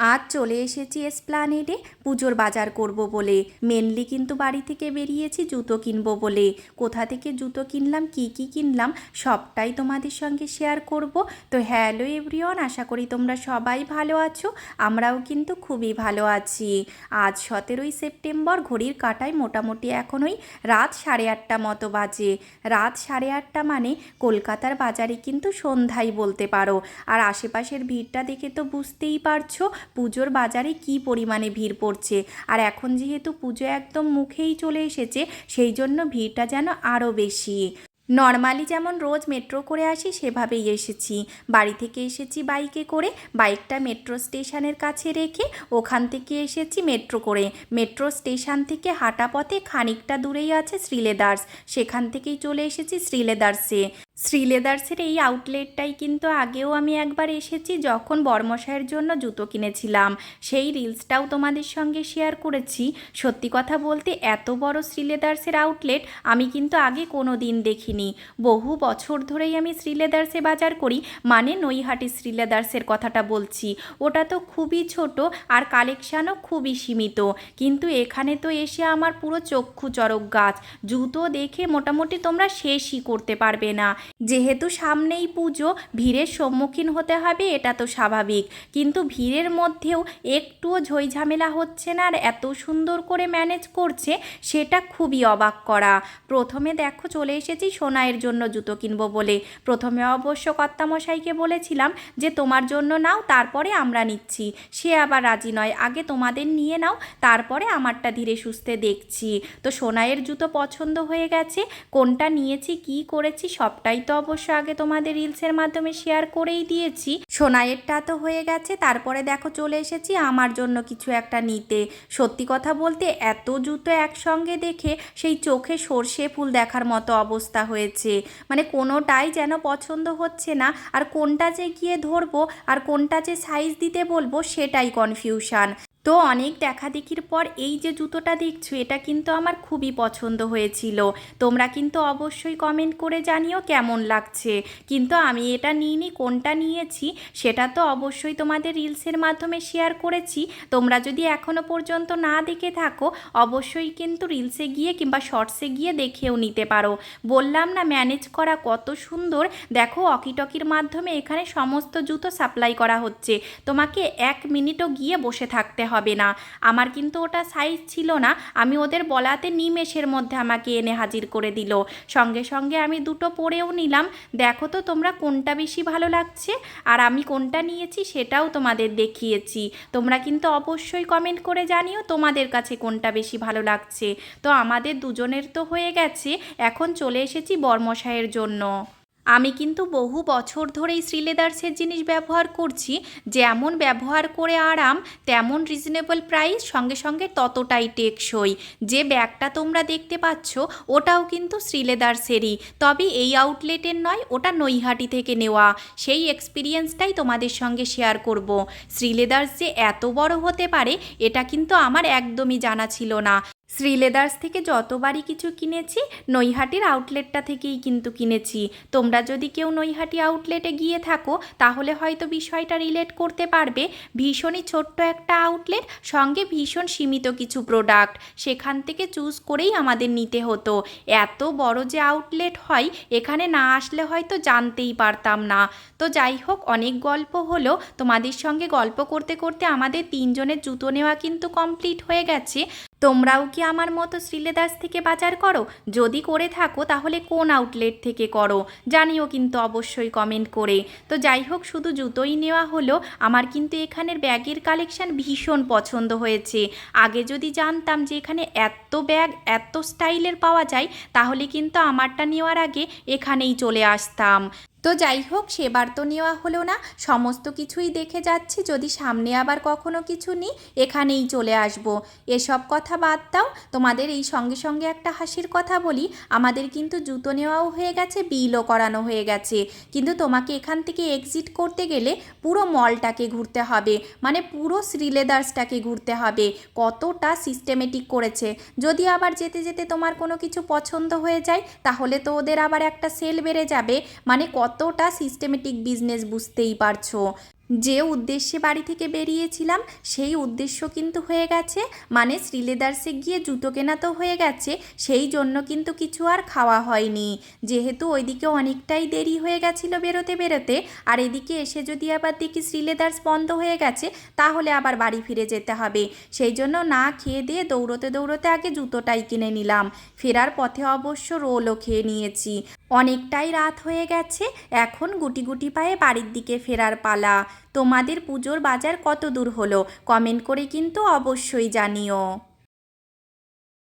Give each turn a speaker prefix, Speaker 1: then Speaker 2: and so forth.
Speaker 1: আজ চলে এসেছি এসপ্লানেডে পুজোর বাজার করব বলে। মেনলি কিন্তু বাড়ি থেকে বেরিয়েছি, জুতো কিনবো বলে। কোথা থেকে জুতো কিনলাম, কি কি কিনলাম, সবটাই তোমাদের সঙ্গে শেয়ার করব। তো হ্যালো এভরিওয়ান আশা করি তোমরা সবাই ভালো আছো, আমরাও কিন্তু খুবই ভালো আছি। আজ সতেরোই সেপ্টেম্বর, ঘড়ির কাটায় মোটামুটি এখন ওই রাত সাড়ে আটটা মতো বাজে। রাত সাড়ে আটটা মানে কলকাতার বাজারে কিন্তু সন্ধ্যাই বলতে পারো। আর আশেপাশের ভিড়টা দেখে তো বুঝতেই পারছ পুজোর বাজারে কি পরিমাণে ভিড় পড়ছে? আর এখন যেহেতু পুজো একদম মুখেই চলে এসেছে, সেই জন্য ভিড়টা যেন আরও বেশি। নর্মালি যেমন রোজ মেট্রো করে আসি, সেভাবেই এসেছি। বাড়ি থেকে এসেছি বাইকে করে, বাইকটা মেট্রো স্টেশনের কাছে রেখে ওখান থেকে এসেছি মেট্রো করে। মেট্রো স্টেশন থেকে হাঁটা পথে খানিকটা দূরেই আছে শ্রীলেদার্স। সেখান থেকেই চলে এসেছি শ্রীলেদার্সে। শ্রীলেদার্সের এই আউটলেটটাই কিন্তু আগেও আমি একবার এসেছি যখন বর্মশায়ের জন্য জুতো কিনেছিলাম। সেই রিলসটাও তোমাদের সঙ্গে শেয়ার করেছি। সত্যি কথা বলতে এত বড় শ্রীলেদার্সের আউটলেট আমি কিন্তু আগে কোনো দিন দেখিনি। বহু বছর ধরেই আমি শ্রীলেদার্সে বাজার করি মানে নৈহাটি শ্রীলেদার্সের কথাটা বলছি। ওটা তো খুবই ছোট আর কালেকশানও খুবই সীমিত। কিন্তু এখানে তো এসে আমার পুরো চক্ষু চরক গাছ। জুতো দেখে মোটামুটি তোমরা শেষই করতে পারবে না। যেহেতু সামনেই পুজো, ভিড়ের সম্মুখীন হতে হবে, এটা তো স্বাভাবিক। কিন্তু ভিড়ের মধ্যেও একটুও ঝইঝামেলা হচ্ছে না, আর এত সুন্দর করে ম্যানেজ করছে, সেটা খুবই অবাক করা। প্রথমে দেখো, চলে এসেছি সোনাইয়ের জন্য জুতো কিনবো বলে। প্রথমে অবশ্য কর্তামশাইকে বলেছিলাম যে, তোমার জন্য নাও, তারপরে আমরা নিচ্ছি। সে আবার রাজি নয়। আগে তোমাদের নিয়ে নাও, তারপরে আমারটা ধীরে সুস্থে দেখছি। তো সোনাইয়ের জুতো পছন্দ হয়ে গেছে, কোনটা নিয়েছি, কি করেছি, সবটাই তো অবশ্য আগে তোমাদের রিলসের মাধ্যমে শেয়ার করেই দিয়েছি। সোনাইয়েরটা তো হয়ে গেছে, তারপরে দেখো চলে এসেছি আমার জন্য কিছু একটা নিতে। সত্যি কথা বলতে এত জুতো একসঙ্গে দেখে সেই চোখে সর্ষে ফুল দেখার মতো অবস্থা হয়েছে। মানে কোনোটাই যেন পছন্দ হচ্ছে না, আর কোনটা যে গিয়ে ধরবো আর কোনটা যে সাইজ দিতে বলব সেটাই কনফিউশন তো অনেক দেখাদেখির পর এই যে জুতোটা দেখছ, এটা কিন্তু আমার খুবই পছন্দ হয়েছিল। তোমরা কিন্তু অবশ্যই কমেন্ট করে জানিও কেমন লাগছে। কিন্তু আমি এটা নিইনি, কোনটা নিয়েছি সেটা তো অবশ্যই তোমাদের রিলসের মাধ্যমে শেয়ার করেছি। তোমরা যদি এখনও পর্যন্ত না দেখে থাকো, অবশ্যই কিন্তু রিলসে গিয়ে কিংবা শর্টসে গিয়ে দেখেও নিতে পারো। বললাম না ম্যানেজ করা কত সুন্দর। দেখো অকিটকির মাধ্যমে এখানে সমস্ত জুতো সাপ্লাই করা হচ্ছে। তোমাকে এক মিনিটও গিয়ে বসে থাকতে হবে না। আমার কিন্তু ওটা সাইজ ছিল না। আমি ওদের বলাতে নিমেষের মধ্যে আমাকে এনে হাজির করে দিল। সঙ্গে সঙ্গে আমি দুটো পরেও নিলাম। দেখো তো তোমরা কোনটা বেশি ভালো লাগছে? আর আমি কোনটা নিয়েছি সেটাও তোমাদের দেখিয়েছি। তোমরা কিন্তু অবশ্যই কমেন্ট করে জানিও তোমাদের কাছে কোনটা বেশি ভালো লাগছে। তো আমাদের দুজনের তো হয়ে গেছে। এখন চলে এসেছি বর্মশাইয়ের জন্য। আমি কিন্তু বহু বছর ধরেই শ্রীলেদার্সের জিনিস ব্যবহার করছি, যেমন ব্যবহার করে আরাম, তেমন রিজনেবল প্রাইস সঙ্গে সঙ্গে ততটাই টেকসই। যে ব্যাগটা তোমরা দেখতে পাচ্ছ, ওটাও কিন্তু শ্রীলেদার্সেরই। তবে এই আউটলেটের নয়, ওটা নৈহাটি থেকে নেওয়া। সেই এক্সপিরিয়েন্সটাই তোমাদের সঙ্গে শেয়ার করব। শ্রীলেদার্স যে এত বড় হতে পারে, এটা কিন্তু আমার একদমই জানা ছিল না। শ্রীলেদার্স থেকে যতবারই কিছু কিনেছি, নৈহাটির আউটলেটটা থেকেই কিন্তু কিনেছি। তোমরা যদি কেউ নৈহাটি আউটলেটে গিয়ে থাকো, তাহলে হয়তো বিষয়টা রিলেট করতে পারবে। ভীষণই ছোট্ট একটা আউটলেট সঙ্গে ভীষণ সীমিত কিছু প্রোডাক্ট সেখান থেকে চুজ করেই আমাদের নিতে হতো। এত বড় যে আউটলেট হয়, এখানে না আসলে হয়তো জানতেই পারতাম না। তো যাই হোক, অনেক গল্প হলো। তোমাদের সঙ্গে গল্প করতে করতে আমাদের তিনজনের জুতো নেওয়া কিন্তু কমপ্লিট হয়ে গেছে। তোমরাও কি আমার মতো শ্রীলেদাস থেকে বাজার করো? যদি করে থাকো, তাহলে কোন আউটলেট থেকে করো? জানিও কিন্তু অবশ্যই কমেন্ট করে। তো যাই হোক, শুধু জুতোই নেওয়া হলো। আমার কিন্তু এখানের ব্যাগের কালেকশন ভীষণ পছন্দ হয়েছে। আগে যদি জানতাম যে এখানে এত ব্যাগ, এত স্টাইলের পাওয়া যায়, তাহলে কিন্তু আমারটা নেওয়ার আগে এখানেই চলে আসতাম। তো যাই হোক, সেবার তো নেওয়া হলো না। সমস্ত কিছুই দেখে যাচ্ছি। যদি সামনে আবার কখনো কিছু নিই, এখানেই চলে আসব। এসব কথা বাদ দাও। তোমাদের এই সঙ্গে সঙ্গে একটা হাসির কথা বলি। আমাদের কিন্তু জুতো নেওয়াও হয়ে গেছে, বিলও করানো হয়ে গেছে। কিন্তু তোমাকে এখান থেকে এক্সিট করতে গেলে পুরো মলটাকে ঘুরতে হবে। মানে পুরো শ্রীলেদার্সটাকে ঘুরতে হবে। কতটা সিস্টেমেটিক করেছে। যদি আবার যেতে যেতে তোমার কোনো কিছু পছন্দ হয়ে যায়, তাহলে তো ওদের আবার একটা সেল বেড়ে যাবে। মানে কতটা সিস্টেমেটিক বিজনেস বুঝতেই পারছ? যে উদ্দেশ্যে বাড়ি থেকে বেরিয়েছিলাম, সেই উদ্দেশ্য কিন্তু হয়ে গেছে। মানে শ্রীলেদার্সে গিয়ে জুতো কেনা তো হয়ে গেছে, সেই জন্য কিন্তু কিছু আর খাওয়া হয়নি। যেহেতু ওইদিকে অনেকটাই দেরি হয়ে গেছিল বেরোতে বেরোতে, আর এদিকে এসে যদি আবার দেখি শ্রীলেদার্স বন্ধ হয়ে গেছে, তাহলে আবার বাড়ি ফিরে যেতে হবে। সেই জন্য না খেয়ে দিয়ে দৌড়তে দৌড়তে আগে জুতোটাই কিনে নিলাম। ফেরার পথে অবশ্য রোলও খেয়ে নিয়েছি। অনেকটাই রাত হয়ে গেছে, এখন গুটি গুটি পায়ে বাড়ির দিকে ফেরার পালা। তোমাদের পুজোর বাজার কত দূর হলো? কমেন্ট করে কিন্তু অবশ্যই জানিও।